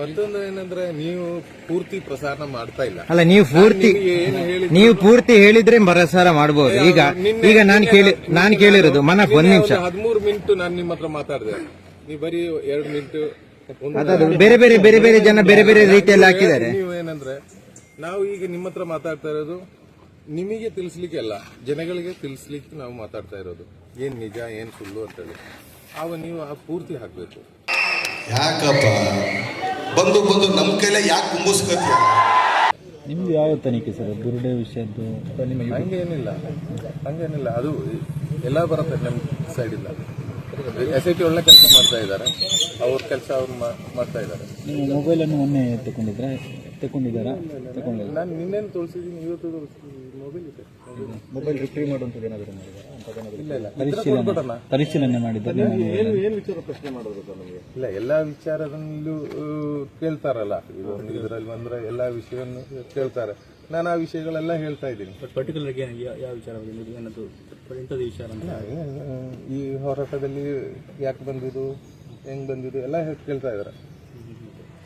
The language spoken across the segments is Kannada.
ಮತ್ತೊಂದು ಏನಂದ್ರೆ ನೀವು ಪೂರ್ತಿ ಪ್ರಸಾರ ಮಾಡ್ತಾ ಇಲ್ಲ. ಅಲ್ಲ ನೀವು ಪೂರ್ತಿ ನೀವು ಪೂರ್ತಿ ಹೇಳಿದ್ರೆ ಪ್ರಸಾರ ಮಾಡಬಹುದು ಈಗ ಈಗ ನಾನು ಕೇಳಿ ನಾನು ಕೇಳಿರೋದು ಮನ ಒಂದ್ ನಿಮಿಷ. ಹದಿಮೂರು ಮಿನಿಟ್ ನಾನು ನಿಮ್ಮ ಹತ್ರ ಮಾತಾಡಿದೆ. ನೀವು ಬರೀ ಎರಡು ಮಿನಿಟ್ ಬೇರೆ ಬೇರೆ ಬೇರೆ ಬೇರೆ ಜನ ಬೇರೆ ಬೇರೆ ರೀತಿಯಲ್ಲಿ ಹಾಕಿದ್ದಾರೆ. ನೀವು ಏನಂದ್ರೆ ನಾವು ಈಗ ನಿಮ್ಮ ಹತ್ರ ಮಾತಾಡ್ತಾ ಇರೋದು ನಿಮಗೆ ತಿಳಿಸ್ಲಿಕ್ಕೆ ಅಲ್ಲ ಜನಗಳಿಗೆ ತಿಳಿಸ್ಲಿಕ್ಕೆ ನಾವು ಮಾತಾಡ್ತಾ ಇರೋದು. ಏನ್ ನಿಜ ಏನ್ ಸುಳ್ಳು ಅಂತೇಳಿ ಅವ ನೀವು ಆ ಪೂರ್ತಿ ಹಾಕ್ಬೇಕು. ಯಾಕಪ್ಪ? ಬಂದು ಬಂದು ನಮ್ಮ ಕೈಲೇ ಯಾಕೆ ಕುಂಬಿಸ್ಕೊತೀಯ? ನಿಮ್ದು ಯಾವ ತನಿಖೆ ಸರ್? ಗುರುಡೆ ವಿಷಯದ್ದು ಹಂಗೇನಿಲ್ಲ. ಹಂಗೇನಿಲ್ಲ. ಅದು ಎಲ್ಲ ಬರುತ್ತೆ ನಮ್ಮ ಸೈಡ್ ಇಲ್ಲ ಎಸ್ ಐ ಟಿ ಒಳ್ಳೆ ಕೆಲಸ ಮಾಡ್ತಾ ಇದ್ದಾರೆ ಅವ್ರ ಕೆಲಸ ಅವ್ರು ಮಾ- ಮಾಡ್ತಾ ಇದ್ದಾರೆ ನೀವು ಮೊಬೈಲನ್ನು ಮೊನ್ನೆ ತಗೊಂಡಿದ್ರೆ ತಗೊಂಡಿದ್ದಾರಾ ತಗೊಂಡಿಲ್ಲ ನಾನು ನಿನ್ನೇನು ತೋರಿಸಿದ್ದೀನಿ ಇವತ್ತು ತೋರಿಸಿದ್ದೀನಿ ಮೊಬೈಲ್ ಇದೆ. ಮೊಬೈಲ್ ರಿಟ್ರೀವ್ ಮಾಡುವಂಥದ್ದು ಏನಾದರೂ ಇಲ್ಲ ಪರಿಶೀಲನೆ ಮಾಡಿದ್ದಾರೆ ಇಲ್ಲ ಎಲ್ಲಾ ವಿಚಾರದಲ್ಲೂ ಕೇಳ್ತಾರಲ್ಲ. ಇದೊಂದು ಇದರಲ್ಲಿ ಬಂದ್ರೆ ಎಲ್ಲಾ ವಿಷಯವನ್ನು ಕೇಳ್ತಾರೆ. ನಾನು ಆ ವಿಷಯಗಳೆಲ್ಲ ಹೇಳ್ತಾ ಇದ್ದೀನಿ. ಪರ್ಟಿಕ್ಯುಲರ್ ಯಾವ ವಿಚಾರ ಏನದು ಇಂಥದ್ದು ವಿಚಾರ ಅಂತ? ಈ ಹೋರಾಟದಲ್ಲಿ ಯಾಕೆ ಬಂದಿದ್ದು? ಹೆಂಗ್ ಬಂದಿದ್ದು? ಎಲ್ಲ ಹೇಳ್- ಕೇಳ್ತಾ ಇದಾರೆ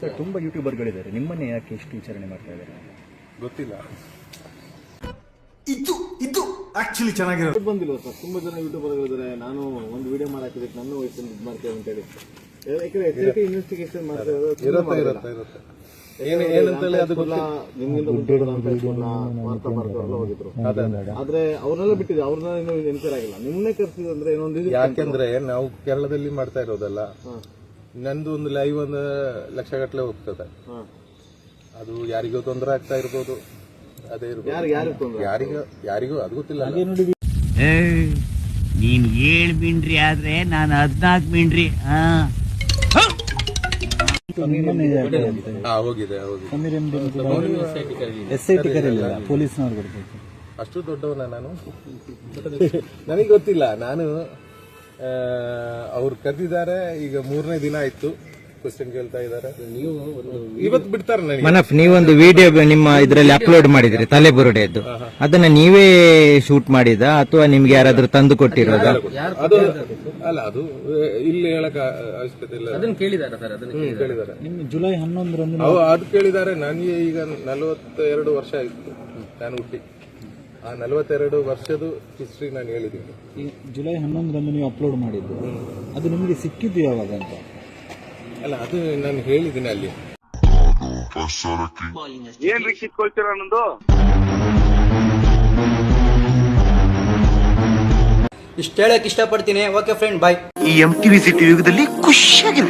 ಸರ್ ತುಂಬ ಯೂಟ್ಯೂಬರ್ಗಳಿದ್ದಾರೆ. ನಿಮ್ಮನ್ನೇ ಯಾಕೆ ಎಷ್ಟು ವಿಚಾರಣೆ ಮಾಡ್ತಾ ಇದ್ದಾರೆ? ಗೊತ್ತಿಲ್ಲ. ಇದು ಆಕ್ಚುಲಿ ಚೆನ್ನಾಗಿರೋದು ಬಂದಿಲ್ಲ ಸರ್? ತುಂಬಾ ಜನ ಯೂಟ್ಯೂಬರ್ಗಳಿದ್ದಾರೆ ನಾನು ಒಂದು ವಿಡಿಯೋ ಮಾಡಾಕಿದ್ರೆ ನನ್ನ ವಯಸ್ಸನ್ನು ಇದು ಮಾಡ್ತೇವೆ ಅಂತ ಹೇಳಿ. ಯಾಕಂದ್ರೆ ಎಸ್ ಇನ್ವೆಸ್ಟಿಗೇಷನ್ ಮಾಡ್ತಾ ಹೋಗಿದ್ರು. ಆದ್ರೆ ಅವ್ರನ್ನೆಲ್ಲ ಬಿಟ್ಟಿದೆ ಅವ್ರನ್ನ ಇನ್ನೂ ಎನ್ಕ್ವೈರ್ ಆಗಿಲ್ಲ. ನಿಮ್ಮನ್ನೇ ಕರ್ಸಿದ್ರು ಏನೊಂದು ಇದು ಯಾಕೆಂದ್ರೆ ನಾವು ಕೇರಳದಲ್ಲಿ ಮಾಡ್ತಾ ಇರೋದಲ್ಲ ನಂದು ಒಂದು ಲೈವ್ ಒಂದು ಲಕ್ಷ ಗಟ್ಟಲೆ ಹೋಗ್ತದೆ ಅದು ಯಾರಿಗೂ ತೊಂದರೆ ಆಗ್ತಾ ಇರ್ಬೋದು. ಅದೇ ಇರ್ಬೋದು. ಯಾರಿಗೂ ಯಾರಿಗೂ ಅದು ಗೊತ್ತಿಲ್ಲ ನೀನ್ ಏಳ್ ಮಿಂಡ್ರಿ ಆದ್ರೆ ನಾನು ಹದ್ನಾಲ್ಕು ಮಿಂಡ್ರಿ ಹಾ. ಹೋಗಿದೆ ಎಸ್ ಐ ಪೊಲೀಸ್ನವ್ರು ಬರ್ಬೇಕು ಅಷ್ಟು ದೊಡ್ಡವನ ನಾನು? ನನಗೆ ಗೊತ್ತಿಲ್ಲ. ನಾನು ಅವ್ರು ಕರೆದಿದ್ದಾರೆ ಈಗ ಮೂರನೇ ದಿನ ಆಯ್ತು. ಕ್ವಶನ್ ಕೇಳ್ತಾ ಇದ್ದಾರೆ. ನೀವು ಇವತ್ತು ಬಿಡ್ತಾರೆ ನನಗೆ? ಮನಫ್ ನೀವೊಂದು ವಿಡಿಯೋ ನಿಮ್ಮ ಇದರಲ್ಲಿ ಅಪ್ಲೋಡ್ ಮಾಡಿದ್ರಿ ತಲೆ ಬುರುಡೆದ್ದು. ಅದನ್ನ ನೀವೇ ಶೂಟ್ ಮಾಡಿದ ಅಥವಾ ನಿಮ್ಗೆ ಯಾರಾದ್ರೂ ತಂದು ಕೊಟ್ಟಿರೋದ? ಅದು? ಅಲ್ಲ ಅದು ಇಲ್ಲಿ ಹೇಳಕ್ ಅವಶ್ಯಕತೆ ಇಲ್ಲ. ಅದನ್ನ ಕೇಳಿದ್ದಾರೆ ಸರ್? ಅದನ್ನ ಕೇಳಿದ್ದಾರೆ ಜುಲೈ ಹನ್ನೊಂದರಂದು ಅವು ಅದು ಕೇಳಿದ್ದಾರೆ ನನಗೆ ಈಗ ನಲವತ್ತೆರಡು ವರ್ಷ ಆಯ್ತು. ನಾನು ಹುಟ್ಟಿ. ಆ ನಲವತ್ತೆರಡು ವರ್ಷದ ಹಿಸ್ಟ್ರಿ ನಾನು ಹೇಳಿದ್ದೀನಿ. ಈ ಜುಲೈ ಹನ್ನೊಂದರಂದು ನೀವು ಅಪ್ಲೋಡ್ ಮಾಡಿದ್ದು. ಅದು ನಿಮಗೆ ಸಿಕ್ಕಿದ್ದು ಯಾವಾಗ ಅಂತ? ಅಲ್ಲ ಅದು ನಾನು ಹೇಳಿದ್ದೀನಿ ಅಲ್ಲಿ. ಏನ್ ರೀತ್ಕೊಳ್ತೀರಾ ನಂದು? ಇಷ್ಟ ಹೇಳಕ್ ಇಷ್ಟಪಡ್ತೀನಿ. ಓಕೆ ಫ್ರೆಂಡ್ ಬಾಯ್ ಈ ಎಂ ಟಿವಿ ಸಿಟಿ ಯುಗದಲ್ಲಿ ಖುಷಿಯಾಗಿರು